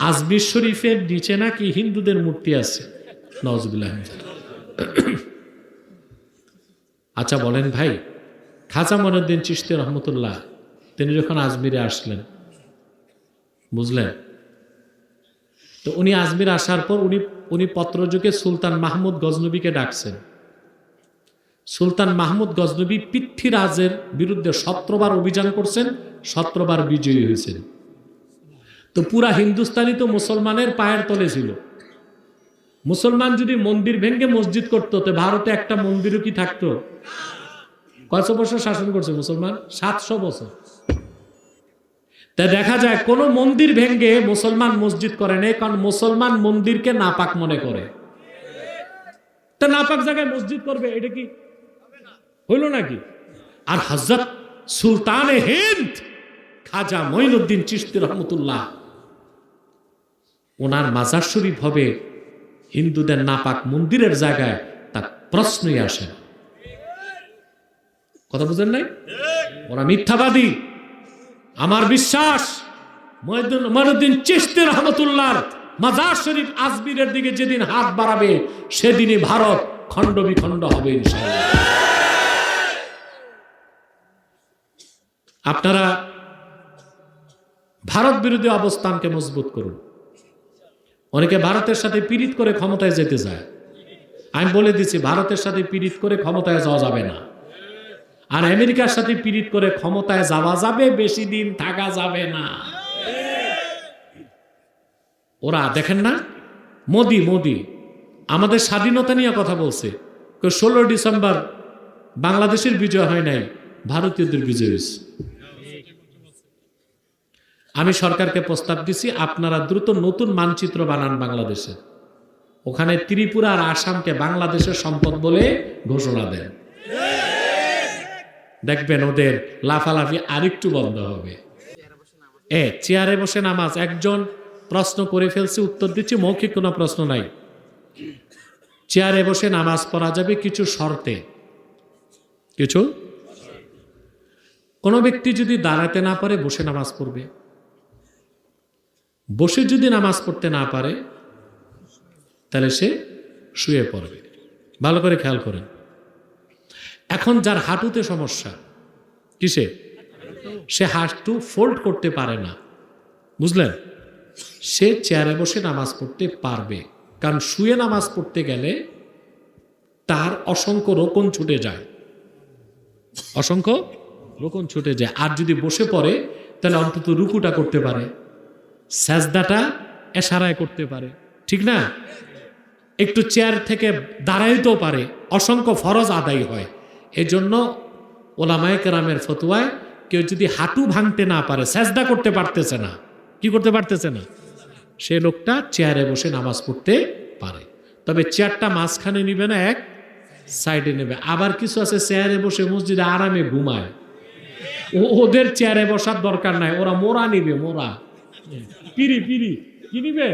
আজমির শরীফের নিচে নাকি হিন্দুদের মূর্তি আছে? নজবুল্লাহ আচ্ছা বলেন ভাই, খাজা মনুদ্দিন চিশতি রহমতুল্লাহ, তিনি যখন আজমিরে আসলেন, বুঝলেন? তো উনি আজমির আসার পর উনি উনি পত্রযুগে সুলতান মাহমুদ গজনবীকে ডাকছেন। সুলতান মাহমুদ গজনবী পৃথ্বীরাজের বিরুদ্ধে সত্রবার অভিযান করছেন, সত্রবার বিজয়ী হয়েছেন। তো পুরা হিন্দুস্তানি তো মুসলমানের পায়ের তলে ছিল। মুসলমান যদি মন্দির ভেঙ্গে মসজিদ করতো, তো ভারতে একটা মন্দিরও কি থাকতো? কয়শো বছর শাসন করছে মুসলমান? সাতশো বছর। তা দেখা যায় কোন মন্দির ভেঙ্গে মুসলমান মসজিদ করে নেই, কারণ মুসলমান মন্দিরকে নাপাক মনে করে। তা নাপাক জায়গায় মসজিদ করবে, এটা কি? হইল নাকি? আর হজরত সুলতান হিন্দ খাজা মঈনুদ্দিন চিশতি রহমতুল্লাহ ওনার মাজার শরীফ হবে হিন্দুদের নাপাক মন্দিরের জায়গায় তা প্রশ্নই আসে না। কথা বুঝেন নাই? ওরা মিথ্যাবাদী। আমার বিশ্বাস মঈনুদ্দিন চিশতি রহমতুল্লাহর মাজার শরীফ আজমিরের দিকে যেদিন হাত বাড়াবে সেদিনই ভারত খণ্ড বিখণ্ড হবে আপনারা ভারত বিরোধী অবস্থানকে মজবুত করুন। অনেকে ভারতের সাথে পীড়িত করে ক্ষমতায় যেতে যায় আমি বলে দিচ্ছি, ভারতের সাথে পীড়িত করে ক্ষমতায় যাওয়া যাবে না। আর আমেরিকার সাথে পীড়িত করে ক্ষমতায় যাওয়া যাবে, বেশি দিন থাকা যাবে না। ওরা, দেখেন না? মোদি মোদি, আমাদের স্বাধীনতা নিয়ে কথা বলছে। ষোলো ডিসেম্বর বাংলাদেশের বিজয় হয় নাই, ভারতীয়দের বিজয় হয়েছে। আমি সরকারকে প্রস্তাব দিছি, আপনারা দ্রুত নতুন মানচিত্র বানান বাংলাদেশে। ওখানে ত্রিপুরা আর আসামকে বাংলাদেশের সম্পদ বলে ঘোষণা দেন। দেখবেন ওদের লাফালাফি আরেকটু বন্ধ হবে। এ, চেয়ারে বসে নামাজ, একজন প্রশ্ন করে ফেলছে, উত্তর দিচ্ছি, মৌখিক কোনো প্রশ্ন নাই। চেয়ারে বসে নামাজ পড়া যাবে কিছু শর্তে। কিছু? কোনো ব্যক্তি যদি দাঁড়াতে না পারে, বসে নামাজ পড়বে। বসে যদি নামাজ পড়তে না পারে, তাহলে সে শুয়ে পড়বে। ভালো করে খেয়াল করেন। এখন যার হাঁটুতে সমস্যা, কিসে? সে হাঁটু ফোল্ড করতে পারে না। বুঝলেন? সে চেয়ারে বসে নামাজ পড়তে পারবে। কারণ শুয়ে নামাজ পড়তে গেলে তার অসংখ্য রোকন ছুটে যায়। অসংখ্য রোকন ছুটে যায়। আর যদি বসে পড়ে, তাহলে অন্তত রুকুটা করতে পারে। স্যাজদাটা এশারায় করতে পারে, ঠিক না? একটু চেয়ার থেকে দাঁড়াইতেও পারে, অসংখ্য ফরজ আদায় হয়। এজন্য ওলামায় কেরামের ফতুয়ায় কেউ যদি হাঁটু ভাঙতে না পারে স্যাজদা করতে পারতেছে না, কি করতে পারতেছে না? সে লোকটা চেয়ারে বসে নামাজ পড়তে পারে। তবে চেয়ারটা মাঝখানে নিবে না, এক সাইডে নেবে। আবার কিছু আছে চেয়ারে বসে মসজিদে আরামে ঘুমায়। ওদের চেয়ারে বসার দরকার নাই, ওরা মোরা নিবে, মোরা। পিড়ি পিড়ি কি নিবে